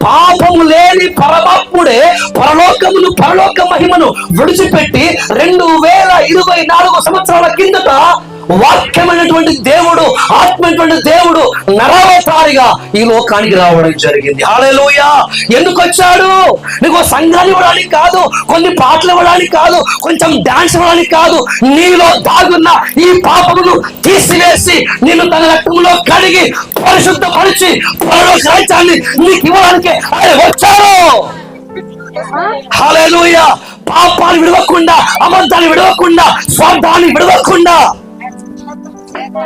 పాపము లేని పరమాత్ముడే పరలోకమును పరలోక మహిమను విడిచిపెట్టి రెండు వేల ఇరవై నాలుగు సంవత్సరాల కిందట వాక్యమైనటువంటి దేవుడు ఆత్మైనటువంటి దేవుడు నరవతారిగా ఈ లోకానికి రావడం జరిగింది. హాలేలోయ ఎందుకు వచ్చాడు? నీకు సంఘాలు ఇవ్వడానికి కాదు కొన్ని పాటలు ఇవ్వడానికి కాదు కొంచెం డాన్స్ ఇవ్వడానికి కాదు. నీలో దాగున్న ఈ పాపమును తీసివేసి నిన్ను తన రక్తంలో కడిగి పరిశుద్ధపరిచి పరలోక రాజ్యాన్ని నీకు ఇవ్వడానికి ఆయన వచ్చారు పాపాన్ని విడవకుండా అబద్ధాన్ని విడవకుండా స్వార్థాన్ని విడవకుండా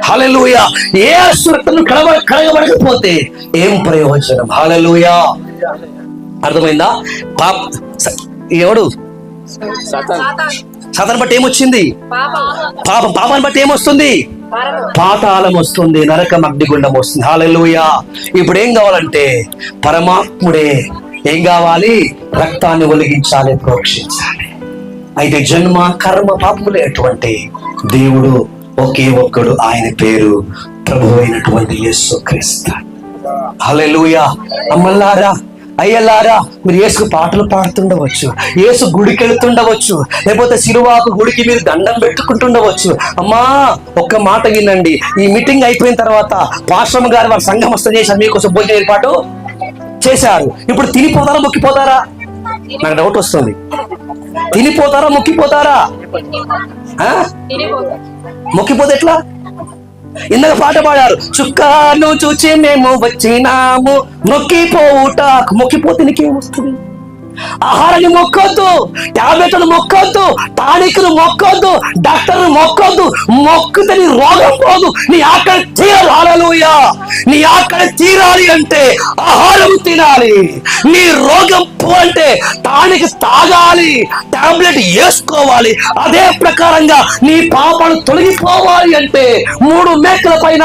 హలలుయ ఏ అశ్వరతను కడవ కడగబడకపోతే ఏం ప్రయోజనం? హలలుయ అర్థమైందా? పాప ఎవడు? సాధారణ బట్టి ఏమొచ్చింది? పాపం. పాపాన్ని బట్టి ఏమొస్తుంది? పాతాళం వస్తుంది నరకం అగ్నిగుండం వస్తుంది. హాలెలుయ ఇప్పుడు ఏం కావాలంటే పరమాత్ముడే ఏం కావాలి? రక్తాన్ని ఒలిగించాలి ప్రోక్షించాలి. అయితే జన్మ కర్మ పాపములేటువంటి దేవుడు ఒకే ఒక్కడు ఆయన పేరు ప్రభు అయినటువంటి యేసు క్రీస్తు. హల్లెలూయ. అమ్మల్లారా అయ్యలారా మీరు యేసుకు పాటలు పాడుతుండవచ్చు యేసు గుడికి వెళ్తుండవచ్చు లేకపోతే సిరువాకు గుడికి మీరు దండం పెట్టుకుంటుండవచ్చు. అమ్మా ఒక్క మాట వినండి. ఈ మీటింగ్ అయిపోయిన తర్వాత పాశ్రమ గారు వారి సంఘం వస్తే చేశారు మీకోసం భోజనం ఏర్పాటు చేశారు. ఇప్పుడు తినిపోతారా మొక్కిపోతారా? నాకు డౌట్ వస్తుంది. తినిపోతారా మొక్కిపోతారా? మొక్కిపోతే ఎట్లా? ఇందాక పాట పాడారు. చుక్కాను చూచి మేము వచ్చినాము. మొక్కిపోవుట. మొక్కిపోతే నీకేం వస్తుంది? ఆహారాన్ని మొక్కొద్దు టాబ్లెట్లను మొక్కొద్దు టానిక్లు మొక్కొద్దు డాక్టర్లు మొక్కొద్దు మొక్కుతే నీ రోగం పోదు. నీ ఆకలి తీరాలి హల్లెలూయా. నీ ఆకలి తీరాలి అంటే ఆహారం తినాలి. నీ రోగం పో అంటే టానిక్ తాగాలి టాబ్లెట్ వేసుకోవాలి. అదే ప్రకారంగా నీ పాపాలు తొలగిపోవాలి అంటే మూడు మేకల పైన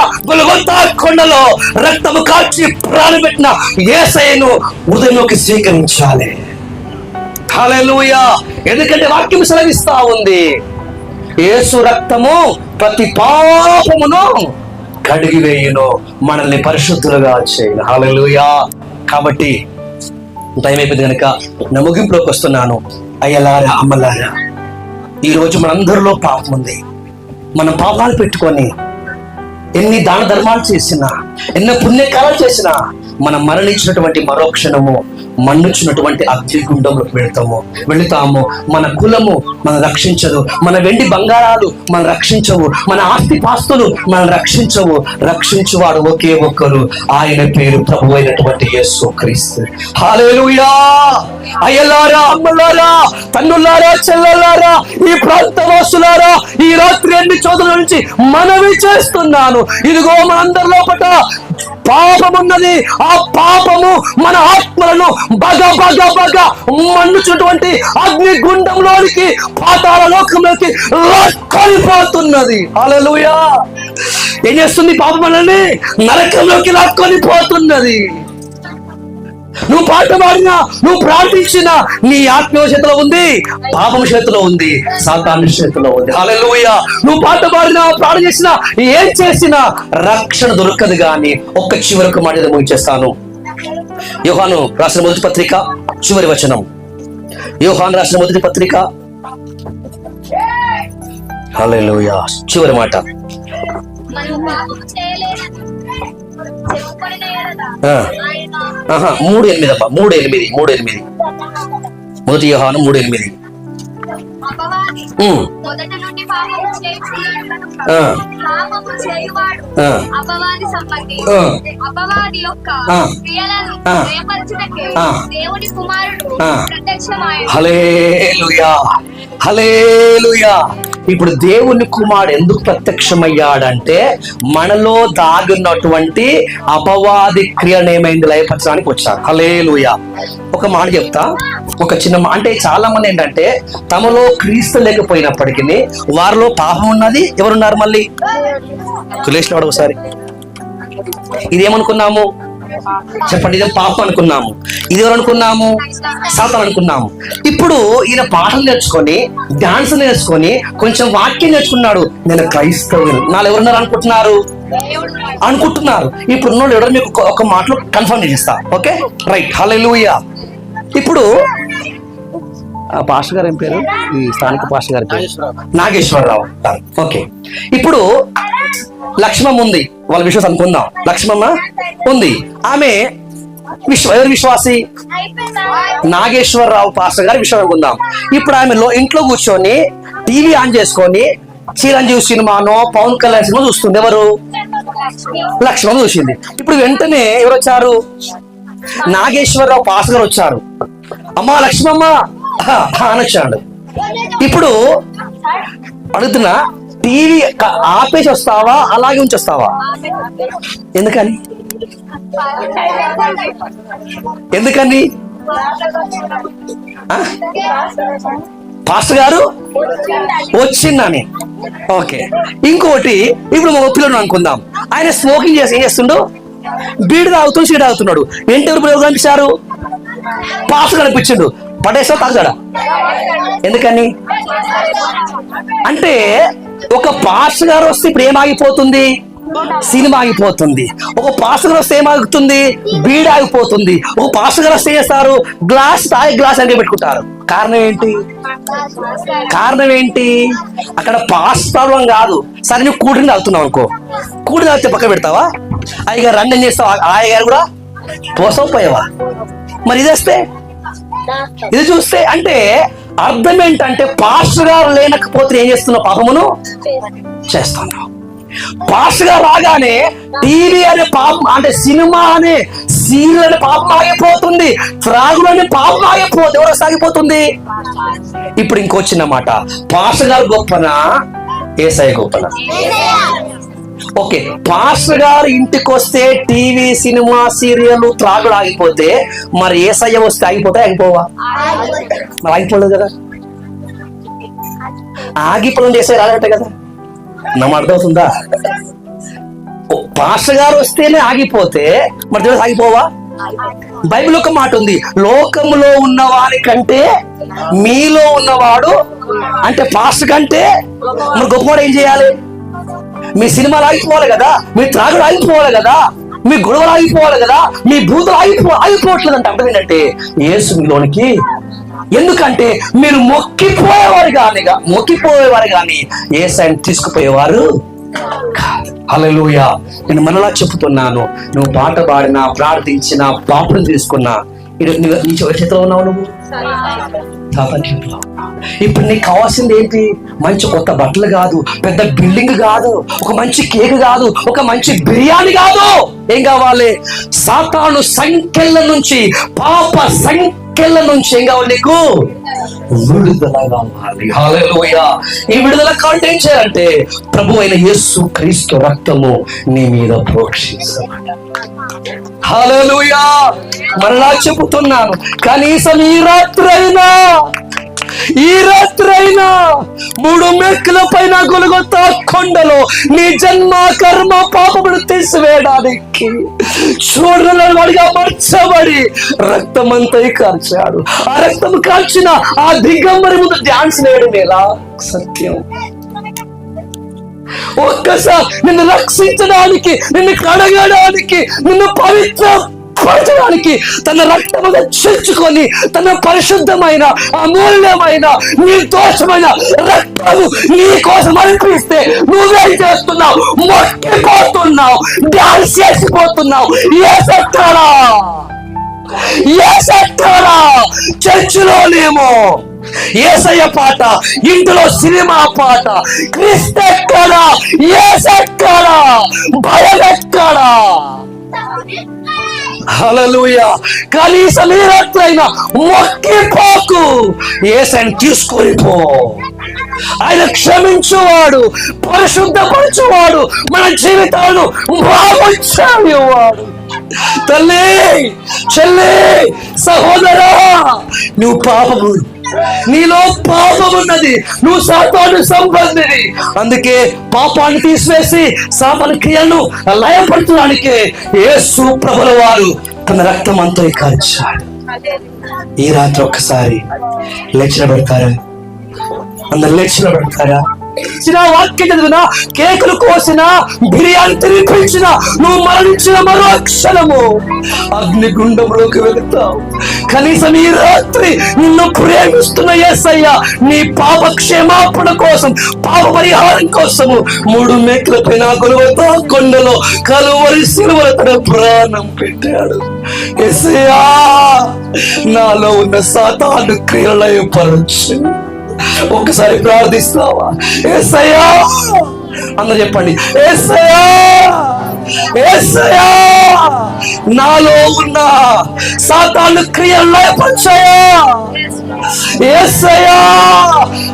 కొండలో రక్తము కాచి ప్రాణపెట్టిన ఏసైను హృదయంలోకి స్వీకరించాలి. హలలుయా ఎందుకంటే వాక్యం సెలవిస్తా ఉంది. యేసు రక్తము ప్రతి పాపమును కడిగివేయును మనల్ని పరిశుద్ధులుగా చేయను. హలలుయా కాబట్టి టైం అయిపోయింది కనుక నా ముగింపులోకి వస్తున్నాను. అయ్యలారా అమ్మలారా. ఈరోజు మనందరిలో పాపం ఉంది. మనం పాపాలు పెట్టుకొని ఎన్ని దాన ధర్మాలు చేసినా ఎన్నో పుణ్యకాలాలు చేసినా మనం మరణించినటువంటి మరో క్షణము మన్నుచున్నటువంటి అగ్నిగుండంలోకి వెళ్తాము వెళుతాము. మన కులము మన రక్షించదు మన వెండి బంగారాలు మన రక్షించవు మన ఆస్తి పాస్తులు మన రక్షించవు. రక్షించువాడు ఒకే ఒక్కరు ఆయన పేరు ప్రభు అయినటువంటి యేసు క్రీస్తు. హాలేలుయా అయ్యలారా అమ్మలారా తన్నులారా చెల్లలారా ఈ ప్రాంతవాసులారా ఈ రాత్రి ఎన్ని చోదల నుంచి మనవి చేస్తున్నాను. ఇదిగో మనందరి లోపట పాపమున్నది. ఆ పాపము మన ఆత్మలను బగ బగ బగ మన్నుచున్నటువంటి అగ్ని గుండంలోనికి పాతాల లోకంలోకి లాక్కొనిపోతున్నది. అలలుయా ఏం చేస్తుంది పాపం మనల్ని నరకంలోకి లాక్కొని పోతున్నది నువ్వు పాట పాడినా నువ్వు ప్రార్థించినా నీ ఆత్మీయ చేతిలో ఉంది పాపం చేతిలో ఉంది సాతాను చేతిలో ఉంది. హల్లెలూయా. నువ్వు పాట పాడినా ప్రార్థన చేసినా ఏం చేసినా రక్షణ దొరకదు గాని ఒక్క చివరకు మాట ముగించేస్తాను యోహాను రాసిన మొదటి పత్రిక చివరి వచనం. యోహాను రాసిన మొదటి పత్రిక. హల్లెలూయా. చివరి మాట. ఆ. ఆహా మూడు ఎనిమిది అబ్బా మూడు ఎనిమిది మూడు ఎనిమిది. మొదటి యోహాను మూడు ఎనిమిది. అపవాది యొక్క. క్రియలను కుమారుడు హలేలుయా హలేలుయా ఇప్పుడు దేవుని కుమారుడు ఎందుకు ప్రత్యక్షమయ్యాడంటే మనలో దాగున్నటువంటి అపవాది క్రియను ఏమైంది? లయపరచడానికి వచ్చారు హలేలుయా ఒక మాట చెప్తా. ఒక చిన్న మా- అంటే చాలా మంది ఏంటంటే తమలో క్రీస్తు లేకపోయినప్పటికీ వారిలో పాపం ఉన్నది. ఎవరున్నారు మళ్ళీ? తులేసినాడు ఒకసారి. ఇదేమనుకున్నాము? చెప్పండి ఇదే పాపం అనుకున్నాము. ఇది ఎవరు అనుకున్నాము? సాతం అనుకున్నాము. ఇప్పుడు ఈయన పాటలు నేర్చుకొని డాన్స్ నేర్చుకొని కొంచెం వాక్యం నేర్చుకున్నాడు. నేను క్రైస్తవుని. నాలో ఎవరున్నారు అనుకుంటున్నారు? అనుకుంటున్నారు. ఇప్పుడు ఉన్నోళ్ళు ఎవరు మీకు ఒక- మాటలో కన్ఫర్మ్ చేస్తా ఓకే? రైట్ హల్లెలూయా ఇప్పుడు ఆ పాస్టర్ గారు ఏం పేరు? ఈ స్థానిక పాస్టర్ గారి పేరు? నాగేశ్వరరావు. ఓకే ఇప్పుడు లక్ష్మమ్మ ఉంది. వాళ్ళ విశ్వాసం అనుకుందాం. లక్ష్మమ్మ ఉంది. ఆమె విశ్వ ఎవరు విశ్వాసి? నాగేశ్వరరావు పాస్టర్ గారి విశ్వాసం అనుకుందాం. ఇప్పుడు ఆమె ఇంట్లో కూర్చొని టీవీ ఆన్ చేసుకొని చిరంజీవి సినిమానో పవన్ కళ్యాణ్ సినిమా చూస్తుంది. ఎవరు? లక్ష్మమ్మ చూసింది. ఇప్పుడు వెంటనే ఎవరు వచ్చారు? నాగేశ్వరరావు పాస్టర్ గారు వచ్చారు. అమ్మా లక్ష్మమ్మ! హ, అని వచ్చాడు. ఇప్పుడు అడుగుతున్నా టీవీ ఆపేసి వస్తావా? అలాగే ఉంచి వస్తావా ఎందుకని? ఎందుకని పాస్టర్ గారు? వచ్చిందని. ఓకే. ఇంకోటి ఇప్పుడు మా పిల్లలు అనుకుందాం. ఆయన స్మోకింగ్ చేసి ఏం చేస్తుండు? బీడు తాగుతూ సీడ్ తాగుతున్నాడు. ఏంటి వరకు ఎవరు కనిపించారు పాస్టర్ కనిపించిండు పడేసా తాగుతాడా? ఎందుకని? అంటే ఒక పాస్ గారు వస్తే ఇప్పుడు ఏమాగిపోతుంది? సినిమా ఆగిపోతుంది. ఒక పాస్ గారు వస్తే ఏమాగుతుంది? బీడ్ ఆగిపోతుంది. ఒక పాస్ గారు వస్తే చేస్తారు? గ్లాస్ తాగి గ్లాస్ అంటే పెట్టుకుంటారు. కారణం ఏంటి? కారణం ఏంటి? అక్కడ పాస్ ప్రాబ్లం కాదు. సరే నువ్వు కూడిని తాగుతున్నావు అనుకో. కూడి తాగితే పక్క పెడతావా? అయ్యగారు రండి ఏం చేస్తావా? ఆయగారు కూడా పోసం పోయావా మరి ఇది వస్తే? ఇది చూస్తే అంటే అర్థం ఏంటంటే పాస్టర్ గారు లేనకపోతే ఏం చేస్తున్న పాపమును? చేస్తున్నావు. పాస్టర్ గారు రాగానే టీవీ అనే పాపం అంటే సినిమా అనే సీరియల్ అనే పాపం ఆగిపోతుంది. త్రాగులు అనే పాపం ఆగిపోతుంది ఎవరు సాగిపోతుంది? ఇప్పుడు ఇంకొచ్చిందన్నమాట పాస్టర్ గారు గొప్పనా? ఏసఐ గొప్పనా? ఓకే పాస్టర్ గారు ఇంటికి వస్తే టీవీ సినిమా సీరియల్ త్రాగుడు ఆగిపోతే మరి ఏసయ్య వస్తే ఆగిపోతే ఆగిపోవా? మరి ఆగిపోలేదు కదా. ఆగిపోయింది ఏసై రాదట కదా. నమ్మ అర్థమవుతుందా? పాస్టర్ గారు వస్తేనే ఆగిపోతే మరి దేవుడు ఆగిపోవా? బైబిల్ ఒక మాట ఉంది లోకంలో ఉన్న వారి కంటే మీలో ఉన్నవాడు అంటే పాస్టర్ కంటే మరి గొప్పవాడు ఏం చేయాలి? మీ సినిమాలు ఆగిపోవాలి కదా? మీ త్రాగుడు ఆగిపోవాలి కదా? మీ గొడవలు ఆగిపోవాలి కదా? మీ బూతులు ఆగిపో ఆగిపోవట్లేదు అంటే అర్థం ఏంటంటే యేసు మీలోనికి ఎందుకంటే మీరు మొక్కిపోయేవారు కానీ మొక్కిపోయేవారు కానీ ఏ సైన్ తీసుకుపోయేవారు హల్లెలూయా. నేను మనలా చెప్తున్నాను నువ్వు పాట పాడినా ప్రార్థించినా పాపను తీసుకున్నా ఇది నీ- నీ చివరి చేతిలో ఉన్నావు నువ్వు? తాతని ఇప్పుడు నీకు కావాల్సింది ఏంటి? మంచి కొత్త బట్టలు కాదు పెద్ద బిల్డింగ్ కాదు ఒక మంచి కేక్ కాదు ఒక మంచి బిర్యానీ కాదు. ఏం కావాలి? సాతాను సంఖ్యల నుంచి పాప సంఖ్యల నుంచి ఏం కావాలి నీకు? విడుదలగా కావాలి హల్లెలూయా. ఈ విడుదల కావాలంటే చేయాలంటే ప్రభు అయిన యేసు క్రీస్తు రక్తము నీ మీద ప్రోక్షించబడ్డ హల్లెలూయా. మరలా చెబుతున్నాను కనీసం ఈ రాత్రైనా ఈ రాత్రైనా మూడు మెక్కుల పైన గొలుగుతా కొండలో నీ జన్మ కర్మ పాపములు తీసివేయడానికి చూడని వాడిగా మర్చబడి రక్తమంతా కాల్చాడు. ఆ రక్తం కాల్చిన ఆ దిగంబరి ముందు ధ్యాన్స్ వేయడం ఎలా సత్యం. ఒక్కసారి నిన్ను రక్షించడానికి నిన్ను కడగడానికి నిన్ను పవిత్ర పరచడానికి తన రక్తముగా చెల్చుకొని తన పరిశుద్ధమైన అమూల్యమైన నిర్దోషమైన రక్తము నీ కోసం అనిపిస్తే నువ్వేం చేస్తున్నావు? మొక్కిపోతున్నావు. డాన్స్ చేసిపోతున్నావు. ఏ సత్తారా ఏ సత్తారా చర్చిలోనేమో ఏసయ్య పాట ఇంట్లో సినిమా పాట. క్రిస్తెక్కడా ఏసెక్కడా భయమెక్కడా హలలుయ కనీసం ఈ మొక్కిపోకు ఏసని తీసుకొని పో. ఆయన క్షమించువాడు పరిశుద్ధపరచువాడు మన జీవితాలను బాగుంచేవాడు తల్లి చెల్లి సహోదరా నువ్వు పాపము నీలో పాపం ఉన్నది. నువ్వు సాతాను సంబంధిని అందుకే పాపాన్ని తీసివేసి సాపన క్రియలను లయపరచడానికి యేసు ప్రభుల వారు తన రక్తం అంతా కార్చాడు ఈ రాత్రి ఒక్కసారి లేచిన పెడతారా అందరు లేచిన పెడతారా చిన్న వాక్యం చదివిన కేకులు కోసిన బిర్యానీ తినిపించిన నువ్వు మరణించిన మరో క్షణము అగ్నిగుండంలోకి వెళుతావు. కనీసం ఈ రాత్రి నిన్ను ప్రేమిస్తున్న ఏసయ్య నీ పాప క్షేమాపణ కోసం పాప పరిహారం కోసము మూడు మేకల పైన కొలువతో కొండలో కలువరి సిలువల తన ప్రాణం పెట్టాడు. యేసయ్యా నాలో ఉన్న సాతాను క్రియలయపరచు. ఒక్కసారి ప్రార్థిస్తావా? ఏసయ్యా! అందరు చెప్పండి ఏసయ్యా! ఏసయ్యా నాలో ఉన్న సాతాను క్రియల్లో పంచాయా ఏసయ్యా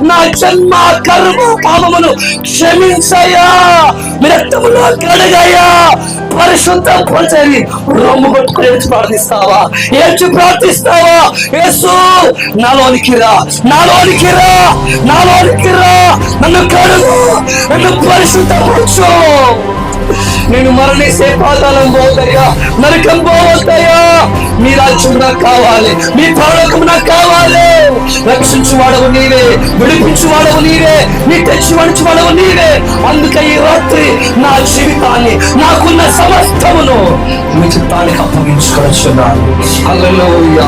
నా జన్మ కర్మ పాపమును క్షమించయ్యా మీ రక్తములో కడగయ్యా పరిశుద్ధ పరిచయం రొమ్ము పట్టుకుని ఏడ్చి ప్రార్థిస్తావా? ఏడ్చి ప్రార్థిస్తావా? యేసు నాలోనికి రా నాలోనికి రా నాలోనికి రా నన్ను కడుగు నన్ను పరిశుద్ధపరచు. నేను మరణిస్తే పాతాళం పోతాయా నరకం పోవద్దయ్యా. మీ రాజ్యం నాకు కావాలి. మీ పరలోకం నాకు కావాలి. రక్షించు వాడవు నీవే విడిపించు వాడవు నీవే నీ తెచ్చి మడిచి వాడవు నీవే. అందుకే ఈ రాత్రి నా జీవితాన్ని నాకున్న సమస్తమును మీ చిత్తానికి అప్పగించుకొచ్చున్నాను అల్లెలూయా